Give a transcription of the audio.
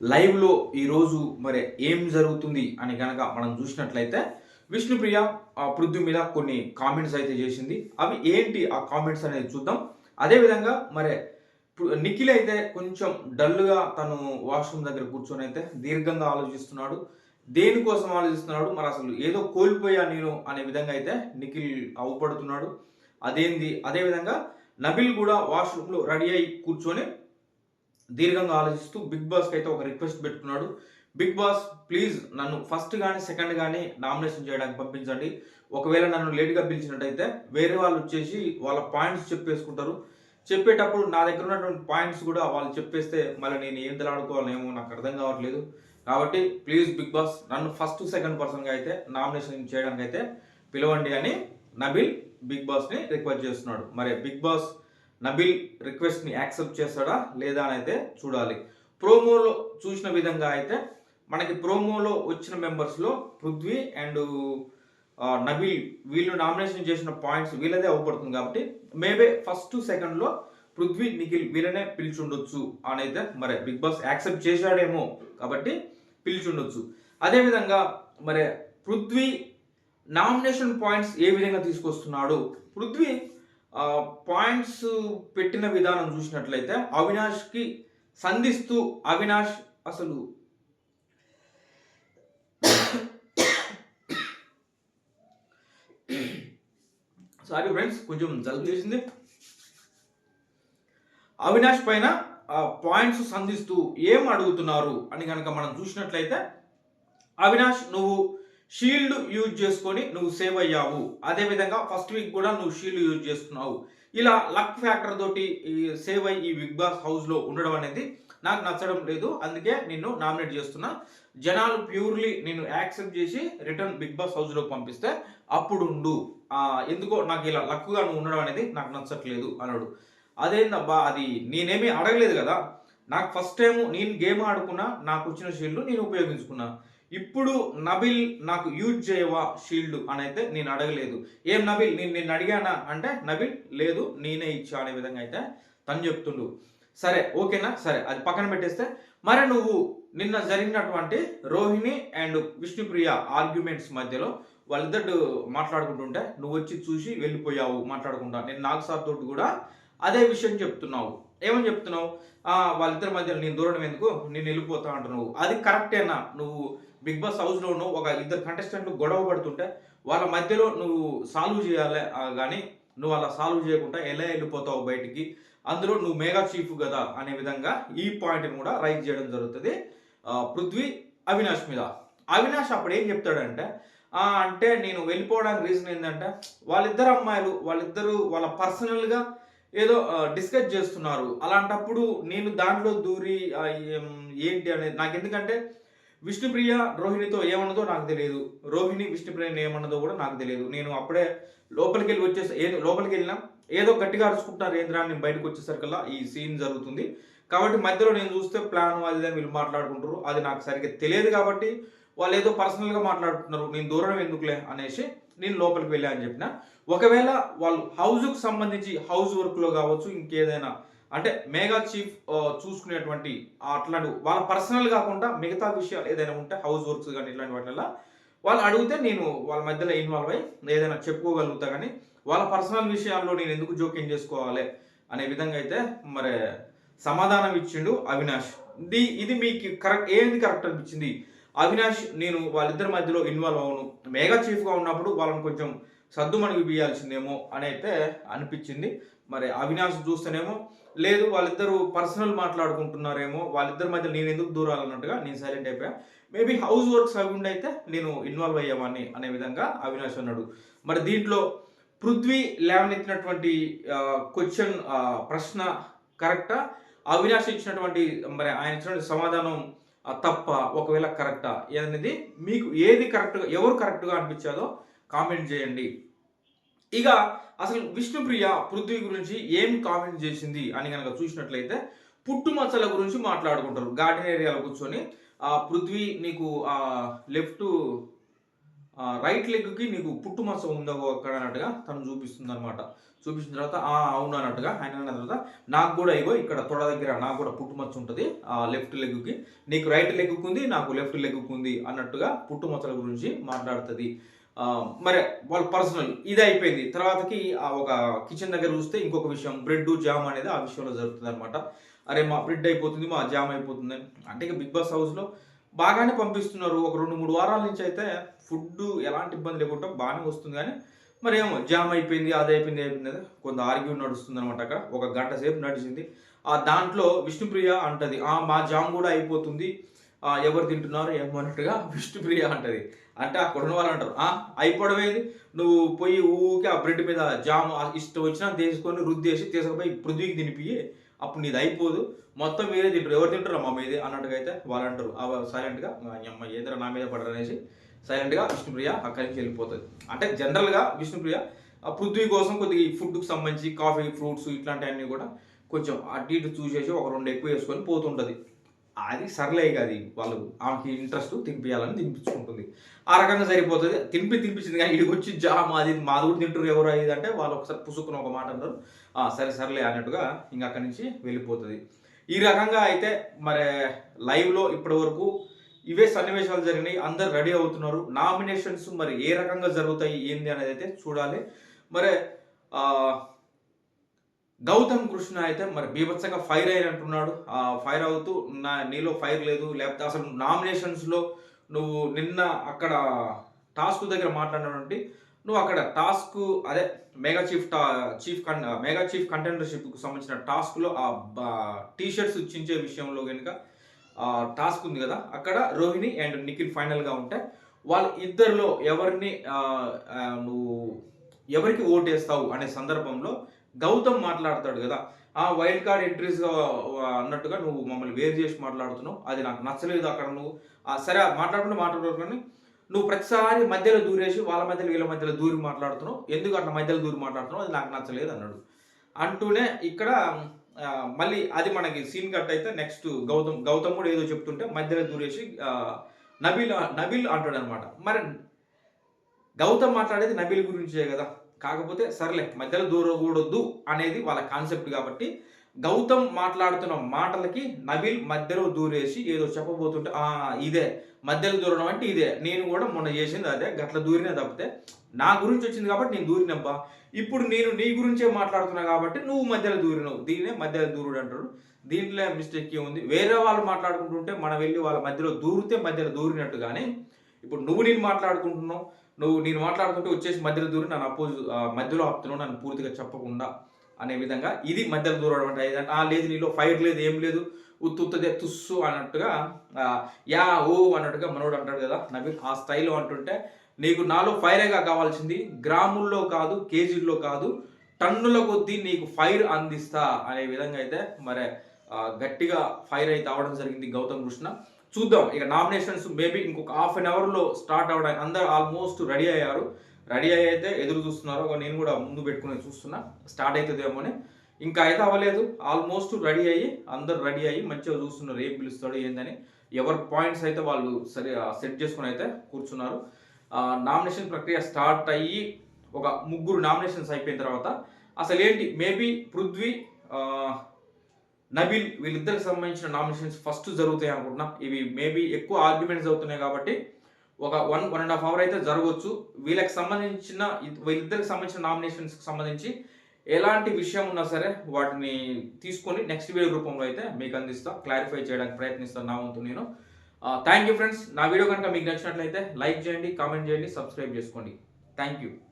లైవ్లో ఈరోజు మరి ఏం జరుగుతుంది అని కనుక మనం చూసినట్లయితే విష్ణుప్రియ ఆ పృథ్వీ మీద కొన్ని కామెంట్స్ అయితే చేసింది. అవి ఏంటి ఆ కామెంట్స్ అనేది చూద్దాం. అదేవిధంగా మరి ఇప్పుడు నిఖిల్ అయితే కొంచెం డల్గా తను వాష్రూమ్ దగ్గర కూర్చొని అయితే దీర్ఘంగా ఆలోచిస్తున్నాడు. దేనికోసం ఆలోచిస్తున్నాడు? మరి అసలు ఏదో కోల్పోయా నేను అనే విధంగా అయితే నిఖిల్ అవుపడుతున్నాడు. అదేంది? అదేవిధంగా నబిల్ కూడా వాష్రూమ్లో రెడీ అయి కూర్చొని దీర్ఘంగా ఆలోచిస్తూ బిగ్ బాస్కి అయితే ఒక రిక్వెస్ట్ పెట్టుకున్నాడు. బిగ్ బాస్ ప్లీజ్ నన్ను ఫస్ట్ కానీ సెకండ్ కానీ నామినేషన్ చేయడానికి పంపించండి. ఒకవేళ నన్ను లేట్గా పిలిచినట్టయితే వేరే వాళ్ళు వచ్చేసి వాళ్ళ పాయింట్స్ చెప్పేసుకుంటారు. చెప్పేటప్పుడు నా దగ్గర ఉన్నటువంటి పాయింట్స్ కూడా వాళ్ళు చెప్పేస్తే మళ్ళీ నేను ఏం తెలాడుకోవాలేమో నాకు అర్థం కావట్లేదు. కాబట్టి ప్లీజ్ బిగ్ బాస్ నన్ను ఫస్ట్ సెకండ్ పర్సన్గా అయితే నామినేషన్ చేయడానికి అయితే పిలవండి అని నబిల్ బిగ్ బాస్ని రిక్వెస్ట్ చేస్తున్నాడు. మరి బిగ్ బాస్ నబిల్ రిక్వెస్ట్ని యాక్సెప్ట్ చేస్తాడా లేదా అని అయితే చూడాలి. ప్రోమోలో చూసిన విధంగా అయితే మనకి ప్రోమోలో వచ్చిన మెంబర్స్లో పృథ్వీ అండ్ నబిల్ వీళ్ళు నామినేషన్ చేసిన పాయింట్స్ వీళ్ళదే అవపడుతుంది కాబట్టి మేబే ఫస్ట్ సెకండ్లో పృథ్వీ నిఖిల్ వీళ్ళనే పిలిచుండొచ్చు అని అయితే మరి బిగ్ బాస్ యాక్సెప్ట్ చేశాడేమో కాబట్టి పిలిచుండొచ్చు. అదేవిధంగా మరి పృథ్వీ నామినేషన్ పాయింట్స్ ఏ విధంగా తీసుకొస్తున్నాడు? పృథ్వీ పాయింట్స్ పెట్టిన విధానం చూసినట్లయితే అవినాష్కి సంధిస్తూ అవినాష్ అసలు సారీ ఫ్రెండ్స్ కొంచెం జలుబు చేసింది. అవినాష్ పైన పాయింట్స్ సంధిస్తూ ఏం అడుగుతున్నారు అని కనుక మనం చూసినట్లయితే అవినాష్ నువ్వు షీల్డ్ యూజ్ చేసుకొని నువ్వు సేవ్ అయ్యావు. అదేవిధంగా ఫస్ట్ వీక్ కూడా నువ్వు షీల్డ్ యూజ్ చేస్తున్నావు. ఇలా లక్ ఫ్యాక్టర్ తోటి సేవ్ అయ్యి ఈ బిగ్ బాస్ హౌస్లో ఉండడం అనేది నాకు నచ్చడం లేదు. అందుకే నిన్ను నామినేట్ చేస్తున్నా. జనాలు ప్యూర్లీ నేను యాక్సెప్ట్ చేసి రిటర్న్ బిగ్ బాస్ హౌస్లోకి పంపిస్తే అప్పుడు ఉండు. ఎందుకో నాకు ఇలా లక్గా నువ్వు ఉండడం అనేది నాకు నచ్చట్లేదు అన్నాడు. అదేందబ్బా అది నేనేమీ అడగలేదు కదా. నాకు ఫస్ట్ టైం నేను గేమ్ ఆడుకున్నా నాకు వచ్చిన షీల్డ్ నేను ఉపయోగించుకున్నా. ఇప్పుడు నబిల్ నాకు యూజ్ చేయవా షీల్డ్ అని అయితే నేను అడగలేదు. ఏం నబిల్? నేను నిన్ను అడిగానా? అంటే నబిల్ లేదు నేనే ఇచ్చా అనే విధంగా అయితే తను చెప్తుండు. సరే ఓకేనా? సరే అది పక్కన పెట్టేస్తే మరి నువ్వు నిన్న జరిగినటువంటి రోహిణి అండ్ విష్ణుప్రియ ఆర్గ్యుమెంట్స్ మధ్యలో వాళ్ళిద్దరు మాట్లాడుకుంటుంటే నువ్వు వచ్చి చూసి వెళ్ళిపోయావు మాట్లాడుకుంటా నేను నాగసార్ తోటి కూడా అదే విషయం చెప్తున్నావు. ఏమని చెప్తున్నావు? వాళ్ళిద్దరి మధ్యలో నేను దూరం ఎందుకు? నేను వెళ్ళిపోతా అంటున్నావు. అది కరెక్టేనా? నువ్వు బిగ్ బాస్ హౌస్లో ఒక ఇద్దరు కంటెస్టెంట్లు గొడవ పడుతుంటే వాళ్ళ మధ్యలో నువ్వు సాల్వ్ చేయాలి కానీ నువ్వు అలా సాల్వ్ చేయకుండా ఎలా వెళ్ళిపోతావు బయటికి? అందులో నువ్వు మెగా చీఫ్ కదా అనే విధంగా ఈ పాయింట్ని కూడా రైజ్ చేయడం జరుగుతుంది. పృథ్వీ అవినాష్ మీద. అవినాష్ అప్పుడు ఏం చెప్తాడంటే అంటే నేను వెళ్ళిపోవడానికి రీజన్ ఏంటంటే వాళ్ళిద్దరు అమ్మాయిలు వాళ్ళిద్దరు వాళ్ళ పర్సనల్గా ఏదో డిస్కస్ చేస్తున్నారు. అలాంటప్పుడు నేను దాంట్లో దూరి ఏంటి అనేది నాకు ఎందుకంటే విష్ణుప్రియ రోహిణితో ఏమన్నదో నాకు తెలియదు. రోహిణి విష్ణుప్రియని ఏమన్నదో కూడా నాకు తెలియదు. నేను అప్పుడే లోపలికి వెళ్ళి వచ్చేసి ఏదో లోపలికి వెళ్ళినా ఏదో గట్టిగా అరుచుకుంటున్నారు ఏంద్రా నేను బయటకు వచ్చేసరికల్లా ఈ సీన్ జరుగుతుంది. కాబట్టి మధ్యలో నేను చూస్తే ప్లాన్ అది వీళ్ళు మాట్లాడుకుంటారు అది నాకు సరిగ్గా తెలియదు కాబట్టి వాళ్ళు ఏదో పర్సనల్గా మాట్లాడుతున్నారు నేను దూరం ఎందుకులే అనేసి నేను లోపలికి వెళ్ళా అని చెప్పిన. ఒకవేళ వాళ్ళు హౌస్కు సంబంధించి హౌస్ వర్క్లో కావచ్చు ఇంకేదైనా అంటే మేఘా చీఫ్ చూసుకునేటువంటి అట్లాంటి వాళ్ళ పర్సనల్ కాకుండా మిగతా విషయాలు ఏదైనా ఉంటే హౌస్ వర్క్స్ కానీ ఇట్లాంటి వాటిల్లో వాళ్ళు అడిగితే నేను వాళ్ళ మధ్యలో ఇన్వాల్వ్ అయ్యి ఏదైనా చెప్పుకోగలుగుతా కానీ వాళ్ళ పర్సనల్ విషయాల్లో నేను ఎందుకు జోక్యం చేసుకోవాలి అనే విధంగా అయితే మరి సమాధానం ఇచ్చిండు అవినాష్. ఇది ఇది మీకు కరెక్ట్ ఏంది కరెక్ట్ అనిపించింది? అవినాష్ నేను వాళ్ళిద్దరి మధ్యలో ఇన్వాల్వ్ అవును. మేఘా చీఫ్గా ఉన్నప్పుడు వాళ్ళని కొంచెం సర్దు మనకి బియ్యాల్సిందేమో అని అయితే అనిపించింది. మరి అవినాష్ చూస్తేనేమో లేదు వాళ్ళిద్దరు పర్సనల్ మాట్లాడుకుంటున్నారేమో వాళ్ళిద్దరి మధ్య నేను ఎందుకు దూరాలన్నట్టుగా నేను సైలెంట్ అయిపోయా. మేబీ హౌస్ వర్క్స్ అవి ఉండి అయితే నేను ఇన్వాల్వ్ అయ్యామని అనే విధంగా అవినాష్ అన్నాడు. మరి దీంట్లో పృథ్వీ లేవనెత్తినటువంటి క్వశ్చన్ ప్రశ్న కరెక్టా అవినాష్ ఇచ్చినటువంటి మరి ఆయన ఇచ్చినటువంటి సమాధానం తప్ప ఒకవేళ కరెక్టా అనేది మీకు ఏది కరెక్ట్గా ఎవరు కరెక్ట్గా అనిపించాదో కామెంట్ చేయండి. ఇక అసలు విష్ణుప్రియ పృథ్వీ గురించి ఏం కామెంట్ చేసింది అని కనుక చూసినట్లయితే పుట్టుమచ్చల గురించి మాట్లాడుకుంటారు. గార్డెన్ ఏరియాలో కూర్చొని ఆ పృథ్వీ నీకు ఆ లెఫ్ట్ రైట్ లెగ్కి నీకు పుట్టుమచ్చ ఉందో అక్కడ అన్నట్టుగా తను చూపిస్తుంది అనమాట చూపించిన తర్వాత "ఆ, అవును అన్నట్టుగా ఆయన అన్న తర్వాత నాకు కూడా ఇగో ఇక్కడ తొడ దగ్గర నాకు కూడా పుట్టుమచ్చ ఉంటుంది ఆ లెఫ్ట్ లెగ్కి. నీకు రైట్ లెగ్కు ఉంది నాకు లెఫ్ట్ లెగ్కు ఉంది అన్నట్టుగా పుట్టుమచ్చల గురించి మాట్లాడుతుంది. మరి వాళ్ళ పర్సనల్ ఇది అయిపోయింది. తర్వాతకి ఆ ఒక కిచెన్ దగ్గర చూస్తే ఇంకొక విషయం బ్రెడ్ జామ్ అనేది ఆ విషయంలో జరుగుతుంది అనమాట అరే మా బ్రెడ్ అయిపోతుంది మా జామ్ అయిపోతుంది. అంటే ఇక బిగ్ బాస్ హౌస్లో బాగానే పంపిస్తున్నారు. ఒక రెండు మూడు వారాల నుంచి అయితే ఫుడ్ ఎలాంటి ఇబ్బంది లేకుండా బాగానే వస్తుంది కానీ మరి ఏమో జామ్ అయిపోయింది అది అయిపోయింది అయిపోయింది కొంత ఆర్గ్యూ నడుస్తుంది అనమాట అక్కడ. ఒక గంట సేపు నడిచింది. ఆ దాంట్లో విష్ణుప్రియ అంటది మా జామ్ కూడా అయిపోతుంది. ఎవరు తింటున్నారు? ఏమో అన్నట్టుగా విష్ణుప్రియ అంటది. అంటే అక్కడ ఉన్న వాళ్ళు అంటారు అయిపోవడమేది నువ్వు పోయి ఊకే ఆ బ్రెడ్ మీద జామ్ ఇష్టం వచ్చినా తీసుకొని రుద్దేసి తీసుకుపోయి పృథ్వీకి తినిపి అప్పుడు నీది అయిపోదు. మొత్తం మీరే తింటారు. ఎవరు తింటారు? మా మీది అన్నట్టుగా అయితే వాళ్ళు అంటారు. సైలెంట్గా అమ్మ ఏదైనా నా మీద పడరు అనేసి సైలెంట్గా విష్ణుప్రియ అక్కడి నుంచి వెళ్ళిపోతుంది. అంటే జనరల్గా విష్ణుప్రియ ఆ పృథ్వీ కోసం కొద్దిగా ఈ ఫుడ్కి సంబంధించి కాఫీ ఫ్రూట్స్ ఇట్లాంటివన్నీ కూడా కొంచెం అటు ఇటు చూసేసి ఒక రెండు ఎక్కువ వేసుకొని పోతుంటుంది. అది సర్లే ఇక అది వాళ్ళు ఆమెకి ఇంట్రెస్ట్ తినిపించాలని తినిపించుకుంటుంది. ఆ రకంగా సరిపోతుంది. తినిపి తినిపించింది కానీ ఇడికి వచ్చి జా అది మాది కూడా తింటారు ఎవరు ఇది అంటే వాళ్ళు ఒకసారి పుసుక్కుని ఒక మాట అంటారు. సరే సర్లే అన్నట్టుగా ఇంకా అక్కడి నుంచి వెళ్ళిపోతుంది. ఈ రకంగా అయితే మరి లైవ్లో ఇప్పటి వరకు ఇవే సన్నివేశాలు జరిగినాయి. అందరు రెడీ అవుతున్నారు. నామినేషన్స్ మరి ఏ రకంగా జరుగుతాయి ఏంది అనేది అయితే చూడాలి. మరి గౌతమ్ కృష్ణ అయితే మరి బీభత్సంగా ఫైర్ అయినట్టున్నాడు ఆ ఫైర్ అవుతూ నా నీలో ఫైర్ లేదు లేకపోతే అసలు నామినేషన్స్లో నువ్వు నిన్న అక్కడ టాస్క్ దగ్గర మాట్లాడినటువంటి నువ్వు అక్కడ టాస్క్ అదే మెగా చీఫ్ టా చీఫ్ కన్ మెగా చీఫ్ కంటెండర్షిప్కి సంబంధించిన టాస్క్లో ఆ టీ షర్ట్స్ చించే విషయంలో కనుక టాస్క్ ఉంది కదా అక్కడ రోహిణి అండ్ నిఖిల్ ఫైనల్గా ఉంటే వాళ్ళ ఇద్దరిలో ఎవరిని నువ్వు ఎవరికి ఓటు వేస్తావు అనే సందర్భంలో గౌతమ్ మాట్లాడతాడు కదా. ఆ వైల్డ్ కార్డ్ ఎంట్రీస్ అన్నట్టుగా నువ్వు మమ్మల్ని వేరు చేసి మాట్లాడుతున్నావు. అది నాకు నచ్చలేదు అక్కడ నువ్వు. సరే మాట్లాడుకుంటూ మాట్లాడుతున్నావు కానీ నువ్వు ప్రతిసారి మధ్యలో దూరేసి వాళ్ళ మధ్యలో వీళ్ళ మధ్యలో దూరి మాట్లాడుతున్నావు. ఎందుకు అట్లా మధ్యలో దూరి మాట్లాడుతున్నావు? అది నాకు నచ్చలేదు అన్నాడు. అంటూనే ఇక్కడ మళ్ళీ అది మనకి సీన్ కట్ అయితే నెక్స్ట్ గౌతమ్ గౌతమ్ కూడా ఏదో చెప్తుంటే మధ్యలో దూరేసి నబీల్ నబీల్ అంటాడు అనమాట మరి గౌతమ్ మాట్లాడేది నబీల్ గురించే కదా. కాకపోతే సర్లే మధ్యలో దూరకూడదు అనేది వాళ్ళ కాన్సెప్ట్ కాబట్టి గౌతమ్ మాట్లాడుతున్న మాటలకి నబీల్ మధ్యలో దూరేసి ఏదో చెప్పబోతుంటే ఆ ఇదే. మధ్యలో దూరడం అంటే ఇదే. నేను కూడా మొన్న చేసింది అదే. గట్ల దూరినే తప్పితే నా గురించి వచ్చింది కాబట్టి నేను దూరినబ్బా ఇప్పుడు నేను నీ గురించే మాట్లాడుతున్నా కాబట్టి నువ్వు మధ్యలో దూరినవు. దీన్నే మధ్యలో దూరుడు అంటాడు. దీంట్లో మిస్టేక్ ఏముంది వేరే వాళ్ళు మాట్లాడుకుంటుంటే మనం వెళ్ళి వాళ్ళ మధ్యలో దూరితే మధ్యలో దూరినట్టు కానీ ఇప్పుడు నువ్వు నేను మాట్లాడుకుంటున్నావు నువ్వు నేను మాట్లాడుకుంటూ వచ్చేసి మధ్యలో దూరి నన్ను అపోజ్ మధ్యలో ఆపుతున్నావు నన్ను పూర్తిగా చెప్పకుండా అనే విధంగా ఇది మధ్యలో దూరడం అంటే ఆ లేదు నీలో ఫైర్ లేదు ఏం లేదు ఉత్తుత్తదే తుస్సు అన్నట్టుగా యా ఓ అన్నట్టుగా మనోడు అంటాడు కదా నవీన్ ఆ స్థాయిలో అంటుంటే నీకు నాలో ఫైరేగా కావాల్సింది గ్రాముల్లో కాదు కేజీల్లో కాదు టన్నుల కొద్దీ నీకు ఫైర్ అందిస్తా అనే విధంగా అయితే మరి గట్టిగా ఫైర్ అయితే అవడం జరిగింది గౌతమ్ కృష్ణ. చూద్దాం. ఇక నామినేషన్స్ మేబీ ఇంకొక హాఫ్ అన్ అవర్లో స్టార్ట్ అవడానికి అందరు ఆల్మోస్ట్ రెడీ అయ్యారు. రెడీ అయ్యి అయితే ఎదురు చూస్తున్నారు. నేను కూడా ముందు పెట్టుకుని చూస్తున్నా. స్టార్ట్ అవుతుందేమోనే. అని ఇంకా అయితే అవ్వలేదు. ఆల్మోస్ట్ రెడీ అయ్యి అందరు రెడీ అయ్యి మంచిగా చూస్తున్నారు. ఏం పిలుస్తాడు ఏందని. ఎవరి పాయింట్స్ అయితే వాళ్ళు సరి సెట్ చేసుకుని అయితే కూర్చున్నారు. నామినేషన్ ప్రక్రియ స్టార్ట్ అయ్యి ఒక ముగ్గురు నామినేషన్స్ అయిపోయిన తర్వాత అసలు ఏంటి మేబీ పృథ్వీ నబీల్ వీళ్ళిద్దరికి సంబంధించిన నామినేషన్స్ ఫస్ట్ జరుగుతాయి అనుకుంటున్నాం. ఇవి మేబీ ఎక్కువ ఆర్గ్యుమెంట్స్ అవుతున్నాయి కాబట్టి ఒక one one and half hour అయితే జరగవచ్చు వీళ్ళకి సంబంధించిన వీళ్ళిద్దరికి సంబంధించిన నామినేషన్స్కి సంబంధించి ఎలాంటి విషయం ఉన్నా సరే వాటిని తీసుకొని నెక్స్ట్ వీడియో రూపంలో అయితే మీకు అందిస్తా క్లారిఫై చేయడానికి ప్రయత్నిస్తాను నా వంతు నేను. థ్యాంక్ యూ ఫ్రెండ్స్ నా వీడియో కనుక మీకు నచ్చినట్లయితే లైక్ చేయండి కామెంట్ చేయండి సబ్స్క్రైబ్ చేసుకోండి. Thank you